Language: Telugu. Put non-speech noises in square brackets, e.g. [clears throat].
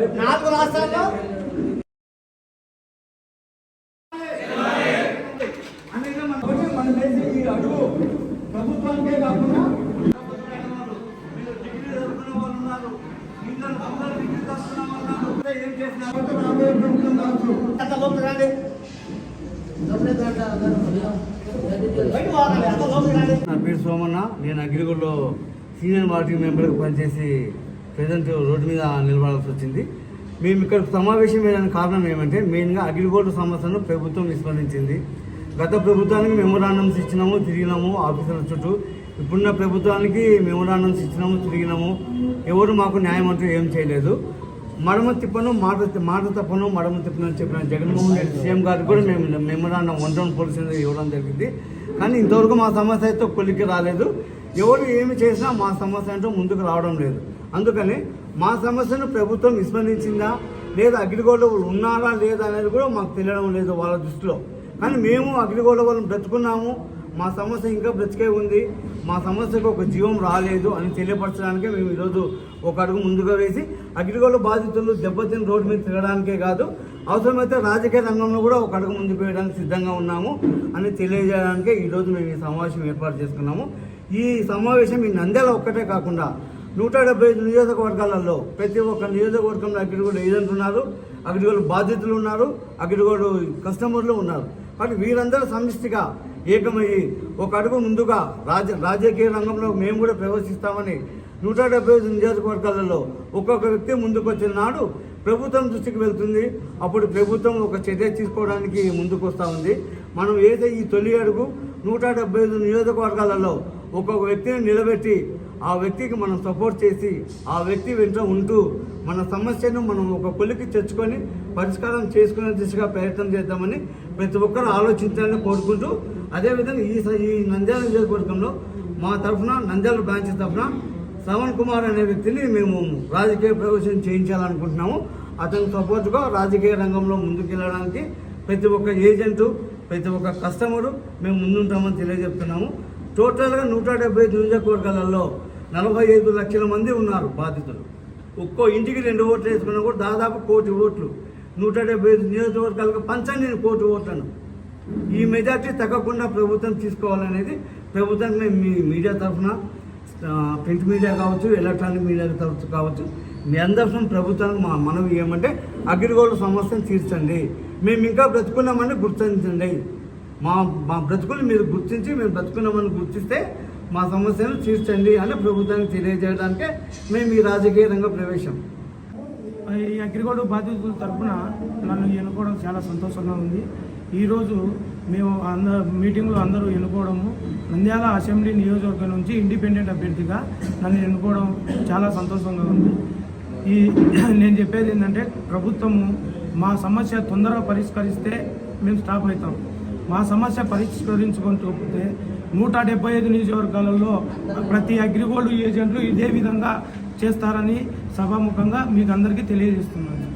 రాష్ట్రాల్లో. మనం వేసే ఈ అడుగు ప్రభుత్వానికే కాకుండా ఏం రాబోయే ప్రభుత్వం కావచ్చు అంత లోపల నా పేరు సోమన్న. నేను అగ్రిగోల్డ్లో సీనియర్ మార్కెటింగ్ మెంబర్గా పనిచేసి ప్రజెంట్ రోడ్డు మీద నిలబడాల్సి వచ్చింది. మేము ఇక్కడ సమావేశం వేయడానికి కారణం ఏమంటే మెయిన్గా అగ్రిగోల్డ్ సమస్యను ప్రభుత్వం విస్మరించింది. గత ప్రభుత్వానికి మెమోరాండమ్స్ ఇచ్చినాము తిరిగినాము ఆఫీసుల చుట్టూ. ఇప్పుడున్న ప్రభుత్వానికి మెమోరాండమ్స్ ఇచ్చినాము తిరిగినాము. ఎవరు మాకు న్యాయం అంటూ ఏం చేయలేదు. మడమ తిప్పను మాట మాట తప్పను మడమ తిప్పను అని చెప్పిన జగన్మోహన్ రెడ్డి సీఎం గారికి కూడా మేము మెమరాండం వన్ టౌన్ పోలీస్ ఇవ్వడం జరిగింది. కానీ ఇంతవరకు మా సమస్య అయితే కొలికి రాలేదు. ఎవరు ఏమి చేసినా మా సమస్య అంటూ ముందుకు రావడం లేదు. అందుకని మా సమస్యను ప్రభుత్వం విస్మరించిందా లేదా అగ్రిగోల్డ్ వాళ్ళు ఉన్నారా లేదా అనేది కూడా మాకు తెలియడం లేదు వాళ్ళ దృష్టిలో. కానీ మేము అగ్రిగోల్డ్ వాళ్ళని బ్రతుకున్నాము. మా సమస్య ఇంకా బ్రతికే ఉంది. మా సమస్యకు ఒక జీవం రాలేదు అని తెలియపరచడానికే మేము ఈరోజు ఒక అడుగు ముందుగా వేసి అగ్రిగోల్డ్ బాధితులు దెబ్బతిని రోడ్డు మీద తిరగడానికే కాదు అవసరమైతే రాజకీయ రంగంలో కూడా ఒక అడుగు ముందుకు వేయడానికి సిద్ధంగా ఉన్నాము అని తెలియజేయడానికే ఈరోజు మేము ఈ సమావేశం ఏర్పాటు చేసుకున్నాము. ఈ సమావేశం ఈ నంద్యాల ఒక్కటే కాకుండా నూట డెబ్బై ఐదు నియోజకవర్గాలలో ప్రతి ఒక్క నియోజకవర్గంలో అగ్రిగోల్డ్ ఏజెంట్లు ఉన్నారు అగ్రిగోల్డ్ బాధితులు ఉన్నారు అగ్రిగోల్డ్ కస్టమర్లు ఉన్నారు. కానీ వీరందరూ సమిష్టిగా ఏకమయ్యి. ఒక అడుగు ముందుగా రాజ రాజకీయ రంగంలో మేము కూడా ప్రవేశిస్తామని నూట డెబ్బై ఐదు నియోజకవర్గాలలో ఒక్కొక్క వ్యక్తి ముందుకు వచ్చిన నాడు ప్రభుత్వం దృష్టికి వెళ్తుంది. అప్పుడు ప్రభుత్వం ఒక చర్య తీసుకోవడానికి ముందుకు వస్తూ ఉంది. మనం ఏదైతే ఈ తొలి అడుగు నూట డెబ్బై ఐదు నియోజకవర్గాలలో ఒక్కొక్క వ్యక్తిని నిలబెట్టి ఆ వ్యక్తికి మనం సపోర్ట్ చేసి ఆ వ్యక్తి వెంట ఉంటూ మన సమస్యను మనం ఒక కొలికి తెచ్చుకొని పరిష్కారం చేసుకునే దిశగా ప్రయత్నం చేద్దామని ప్రతి ఒక్కరు ఆలోచించాలని కోరుకుంటూ అదేవిధంగా ఈ స- ఈ నంద్యాల నియోజకవర్గంలో మా తరఫున నంద్యాల బ్రాంచ్ తరఫున శ్రవణ్ కుమార్ అనే వ్యక్తిని మేము రాజకీయ ప్రవేశం చేయించాలనుకుంటున్నాము. అతని సపోర్ట్గా రాజకీయ రంగంలో ముందుకెళ్ళడానికి ప్రతి ఒక్క ఏజెంటు ప్రతి ఒక్క కస్టమరు మేము ముందుంటామని తెలియజెప్తున్నాము. టోటల్గా నూట డెబ్బై ఐదు నియోజకవర్గాలలో నలభై ఐదు లక్షల మంది ఉన్నారు బాధితులు. ఒక్కో ఇంటికి రెండు ఓట్లు వేసుకున్నా కూడా దాదాపు కోటి ఓట్లు. నూట డెబ్బై ఐదు నియోజకవర్గాలకు పంచండి నేను కోటి ఓట్లను. ఈ మెజార్టీ తగ్గకుండా ప్రభుత్వం తీసుకోవాలనేది ప్రభుత్వానికి మేము మీ మీడియా తరఫున ప్రింట్ మీడియా కావచ్చు ఎలక్ట్రానిక్ మీడియా తరఫు కావచ్చు మీ అందరం ప్రభుత్వానికి మా మనవి ఏమంటే అగ్రిగోల్డ్ సమస్యను తీర్చండి. మేము ఇంకా బ్రతుకున్నామని గుర్తించండి. మా మా బ్రతుకులు మీరు గుర్తించి మేము బ్రతుకున్నామని గుర్తిస్తే మా సమస్యను తీర్చండి అని ప్రభుత్వానికి తెలియజేయడానికే మేము ఈ రాజకీయ రంగ ప్రవేశం. ఈ అగ్రిగోల్డ్ బాధితుల తరఫున నన్ను ఎన్నుకోవడం చాలా సంతోషంగా ఉంది. ఈరోజు మేము అందరూ మీటింగ్లో అందరూ ఎన్నుకోవడము నంద్యాల అసెంబ్లీ నియోజకవర్గం నుంచి ఇండిపెండెంట్ అభ్యర్థిగా నన్ను ఎన్నుకోవడం చాలా సంతోషంగా ఉంది. ఈ [clears throat] నేను చెప్పేది ఏంటంటే ప్రభుత్వము మా సమస్య తొందరగా పరిష్కరిస్తే మేము స్టాప్ అవుతాం. మా సమస్య పరిష్కరించుకుంటూ నూట డెబ్బై ఐదు నియోజకవర్గాలలో ప్రతి అగ్రిగోల్డ్ ఏజెంట్లు ఇదే విధంగా చేస్తారని సభాముఖంగా మీకు అందరికీ తెలియజేస్తున్నాను.